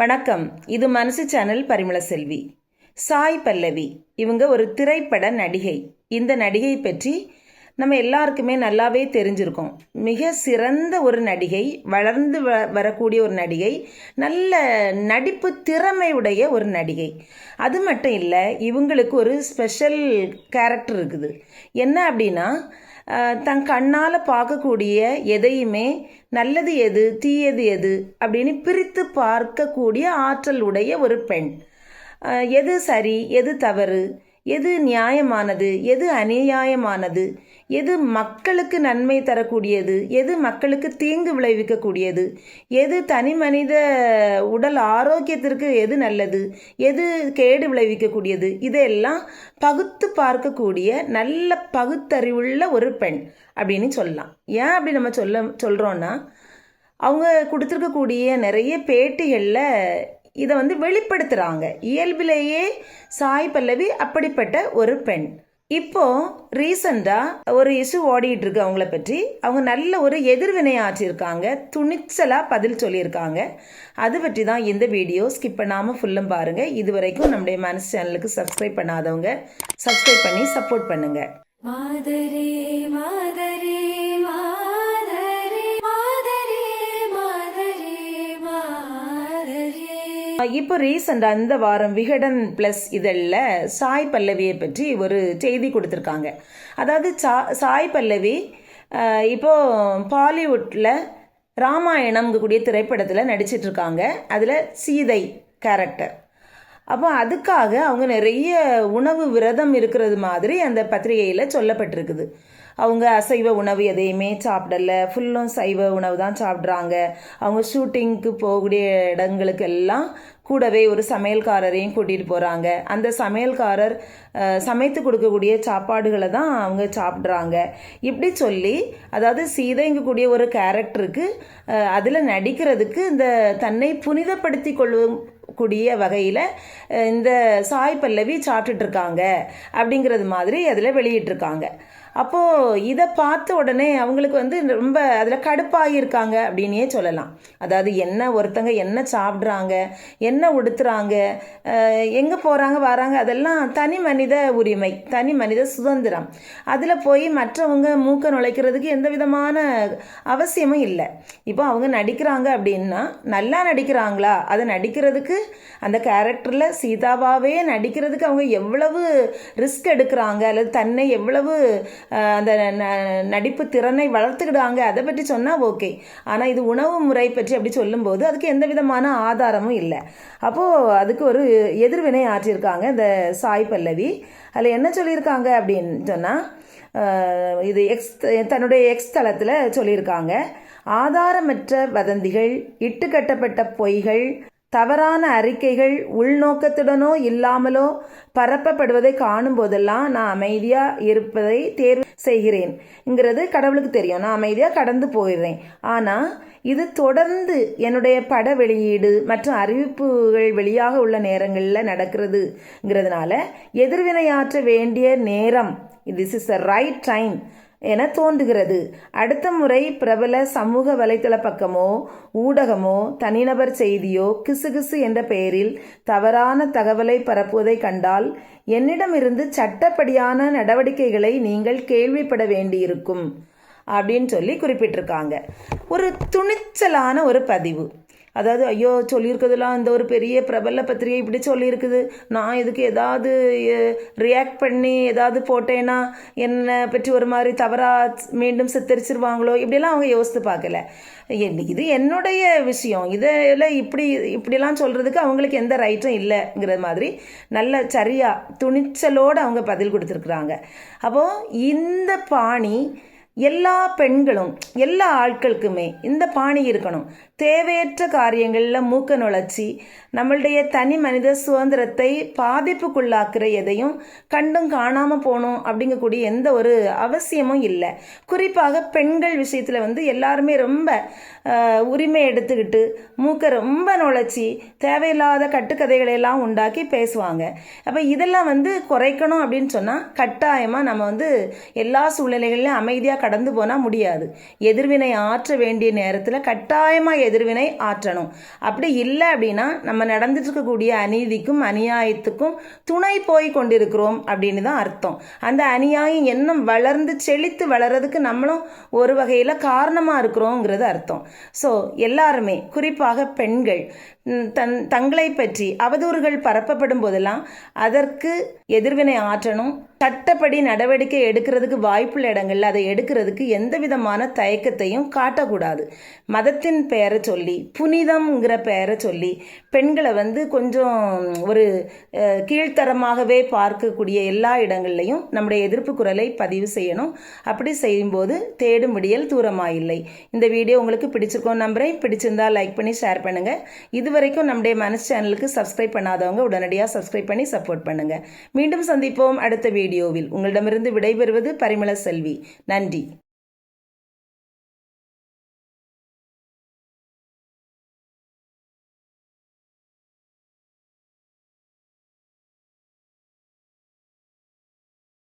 வணக்கம். இது மனசு சேனல் பரிமள செல்வி. சாய் பல்லவி. இவங்க ஒரு திரைப்பட நடிகை. இந்த நடிகை பற்றி நம்ம எல்லாருக்குமே நல்லாவே தெரிஞ்சிருக்கோம். மிக சிறந்த ஒரு நடிகை வளர்ந்து வ வரக்கூடிய ஒரு நடிகை நல்ல நடிப்பு திறமையுடைய ஒரு நடிகை. அது மட்டும் இல்லை இவங்களுக்கு ஒரு ஸ்பெஷல் கேரக்டர் இருக்குது. என்ன அப்படின்னா தன் கண்ணால் பார்க்கக்கூடிய எதையுமே நல்லது எது தீயது எது அப்படின்னு பிரித்து பார்க்கக்கூடிய ஆற்றல் உடைய ஒரு பெண். எது சரி எது தவறு? எது நியாயமானது? எது அநியாயமானது? எது மக்களுக்கு நன்மை தரக்கூடியது? எது மக்களுக்கு தீங்கு விளைவிக்கக்கூடியது? எது தனி மனித உடல் ஆரோக்கியத்திற்கு எது நல்லது? எது கேடு விளைவிக்கக்கூடியது? இதையெல்லாம் பகுத்து பார்க்கக்கூடிய நல்ல பகுத்தறிவுள்ள ஒரு பெண் அப்படின்னு சொல்லலாம். ஏன் அப்படி நம்ம சொல்ல சொல்கிறோன்னா அவங்க கொடுத்துருக்கக்கூடிய நிறைய பேட்டிகளில் இதை வந்து வெளிப்படுத்துகிறாங்க இயல்பிலேயே சாய் பல்லவி அப்படிப்பட்ட ஒரு பெண். இப்போ ரீசண்டாக ஒரு இஷ்யூ ஓடிட்டு இருக்கு அவங்கள பற்றி. அவங்க நல்ல ஒரு எதிர்வினை ஆற்றியிருக்காங்க. துணிச்சலாக பதில் சொல்லியிருக்காங்க. அது பற்றி தான் இந்த வீடியோ. ஸ்கிப் பண்ணாமல் ஃபுல்லும் பாருங்கள் இது வரைக்கும் நம்முடைய மனசு சேனலுக்கு சப்ஸ்கிரைப் பண்ணாதவங்க சப்ஸ்கிரைப் பண்ணி சப்போர்ட் பண்ணுங்கள் மாதரே மாதரே மாதரே. இப்போ ரீசெண்டாக இந்த வாரம் விகடன் ப்ளஸ் இதழில் சாய் பல்லவியை பற்றி ஒரு செய்தி கொடுத்துருக்காங்க. அதாவது சா சாய் பல்லவி இப்போது இப்போ பாலிவுட்டில் ராமாயணம்ங்கக்கூடிய திரைப்படத்தில் நடிச்சிட்ருக்காங்க. அதில் சீதை கேரக்டர் அப்போ அதுக்காக அவங்க நிறைய உணவு விரதம் இருக்கிறது மாதிரி அந்த பத்திரிகையில் சொல்லப்பட்டிருக்குது. அவங்க அசைவ உணவு எதையுமே சாப்பிடல. ஃபுல்லும் சைவ உணவு தான் சாப்பிட்றாங்க. அவங்க ஷூட்டிங்க்கு போகக்கூடிய இடங்களுக்கு எல்லாம் கூடவே ஒரு சமையல்காரரையும் கூட்டிகிட்டு போகிறாங்க அந்த சமையல்காரர் சமைத்து கொடுக்கக்கூடிய சாப்பாடுகளை தான் அவங்க சாப்பிட்றாங்க. இப்படி சொல்லி அதாவது சீதைங்கக்கூடிய ஒரு கேரக்டருக்கு அதில் நடிக்கிறதுக்கு இந்த தன்னை புனிதப்படுத்தி கொள்ளும் கூடிய வகையில் இந்த சாய் பல்லவி சாப்பிட்டுட்டு இருக்காங்க. அப்படிங்கிறது மாதிரி அதில் வெளியிட்டிருக்காங்க. அப்போது இதை பார்த்த உடனே அவங்களுக்கு வந்து ரொம்ப அதில் கடுப்பாகியிருக்காங்க அப்படின்னே சொல்லலாம். அதாவது என்ன ஒருத்தங்க என்ன சாப்பிட்றாங்க என்ன உடுத்துறாங்க எங்கே போகிறாங்க வராங்க அதெல்லாம் தனி மனித உரிமை தனி மனித சுதந்திரம். அதில் போய் மற்றவங்க மூக்க நுழைக்கிறதுக்கு எந்த விதமான அவசியமும் இல்லை. இப்போ அவங்க நடிக்கிறாங்க அப்படின்னா நல்லா நடிக்கிறாங்களா? அதை நடிக்கிறதுக்கு அந்த கேரக்டரில் சீதாவாகவே நடிக்கிறதுக்கு அவங்க எவ்வளவு ரிஸ்க் எடுக்கிறாங்க? அல்லது தன்னை எவ்வளவு அந்த ந- நடிப்பு திறனை வளர்த்துக்கிடுவாங்க. அதை பற்றி சொன்னால் ஓகே. ஆனால் இது உணவு முறை பற்றி அப்படி சொல்லும்போது அதுக்கு எந்த விதமான ஆதாரமும் இல்லை. அப்போது அதுக்கு ஒரு எதிர்வினை ஆற்றியிருக்காங்க இந்த சாய் பல்லவி. அதில் என்ன சொல்லியிருக்காங்க அப்படின்னு சொன்னால் இது எக்ஸ் தன்னுடைய எக்ஸ் தளத்தில் சொல்லியிருக்காங்க. ஆதாரமற்ற வதந்திகள் இட்டுக்கட்டப்பட்ட பொய்கள் தவறான அறிக்கைகள் உள்நோக்கத்துடனோ இல்லாமலோ பரப்பப்படுவதை காணும் போதெல்லாம் நான் அமைதியாக இருப்பதை தேர்வு செய்கிறேன்ங்கிறது கடவுளுக்கு தெரியும். நான் அமைதியாக கடந்து போயிடுறேன். ஆனால் இது தொடர்ந்து என்னுடைய பட வெளியீடு மற்றும் அறிவிப்புகள் வெளியாக உள்ள நேரங்களில் நடக்கிறதுங்கிறதுனால எதிர்வினையாற்ற வேண்டிய நேரம் this is the right time என தோன்றுகிறது. அடுத்த முறை பிரபல சமூக வலைத்தள பக்கமோ ஊடகமோ தனிநபர் செய்தியோ கிசுகிசு என்ற பெயரில் தவறான தகவலை பரப்புவதை கண்டால் என்னிடமிருந்து சட்டப்படியான நடவடிக்கைகளை நீங்கள் கேள்விப்பட வேண்டியிருக்கும். அப்படின்னு சொல்லி குறிப்பிட்டிருக்காங்க. ஒரு துணிச்சலான ஒரு பதிவு. அதாவது ஐயோ சொல்லியிருக்கிறதுலாம் இந்த ஒரு பெரிய பிரபல பத்திரிகை இப்படி சொல்லியிருக்குது. நான் இதுக்கு ஏதாவது ரியாக்ட் பண்ணி ஏதாவது போட்டேன்னா என்னை பற்றி ஒரு மாதிரி தவறாக மீண்டும் சித்தரிச்சிருவாங்களோ? இப்படிலாம் அவங்க யோசித்து பார்க்கல. என்- இது என்னுடைய விஷயம். இதில் இப்படி இப்படிலாம் சொல்கிறதுக்கு அவங்களுக்கு எந்த ரைட்டும் இல்லைங்கிற மாதிரி நல்ல சரியாக துணிச்சலோடு அவங்க பதில் கொடுத்துருக்குறாங்க. அப்போது இந்த பாணி எல்லா பெண்களும் எல்லா ஆட்களுக்குமே இந்த பாணி இருக்கணும். தேவையற்ற காரியங்களில் மூக்க நுழைச்சி நம்மளுடைய தனி மனித சுதந்திரத்தை பாதிப்புக்குள்ளாக்குற எதையும் கண்டும் காணாமல் போகணும் அப்படிங்கக்கூடிய எந்த ஒரு அவசியமும் இல்லை. குறிப்பாக பெண்கள் விஷயத்தில் வந்து எல்லாருமே ரொம்ப உரிமை எடுத்துக்கிட்டு மூக்க ரொம்ப நுழைச்சி தேவையில்லாத கட்டுக்கதைகளை எல்லாம் உண்டாக்கி பேசுவாங்க. அப்போ இதெல்லாம் வந்து குறைக்கணும் அப்படின்னு சொன்னால் கட்டாயமாக நம்ம வந்து எல்லா சூழ்நிலைகளிலும் அமைதியாக கடந்து போனால் முடியாது. எதிர்வினை ஆற்ற வேண்டிய நேரத்தில் கட்டாயமாக எதிர்வினை ஆற்றணும். அப்படி இல்லை அப்படின்னா நம்ம நடந்துட்டு இருக்கக்கூடிய அநீதிக்கும் அநியாயத்துக்கும் துணை போய் கொண்டிருக்கிறோம் அப்படின்னு தான் அர்த்தம். அந்த அநியாயம் இன்னும் வளர்ந்து செழித்து வளர்றதுக்கு நம்மளும் ஒரு வகையில் காரணமாக இருக்கிறோங்கிறது அர்த்தம். ஸோ எல்லாருமே குறிப்பாக பெண்கள் தன் தங்களை பற்றி அவதூறுகள் பரப்பப்படும் போதெல்லாம் அதற்கு எதிர்வினை ஆற்றணும். சட்டப்படி நடவடிக்கை எடுக்கிறதுக்கு வாய்ப்புள்ள இடங்களில் அதை எடுக்கிறதுக்கு எந்த விதமான தயக்கத்தையும் காட்டக்கூடாது. மதத்தின் பெயரை சொல்லி புனிதம்ங்கிற பெயரை சொல்லி பெண்களை வந்து கொஞ்சம் ஒரு கீழ்த்தரமாகவே பார்க்கக்கூடிய எல்லா இடங்கள்லையும் நம்முடைய எதிர்ப்பு குரலை பதிவு செய்யணும். அப்படி செய்யும்போது தேடும் விடியல் தூரமாயில்லை. இந்த வீடியோ உங்களுக்கு பிடிச்சிருக்கோம் நம்புறேன். பிடிச்சிருந்தா லைக் பண்ணி ஷேர் பண்ணுங்கள் இது வரைக்கும் நம்முடைய மனசு சேனலுக்கு சப்ஸ்கிரைப் பண்ணாதவங்க உடனடியாக சப்ஸ்கிரைப் பண்ணி சப்போர்ட் பண்ணுங்க. மீண்டும் சந்திப்போம் அடுத்த வீடியோவில். உங்களிடமிருந்து விடைபெறுவது பரிமள செல்வி. நன்றி.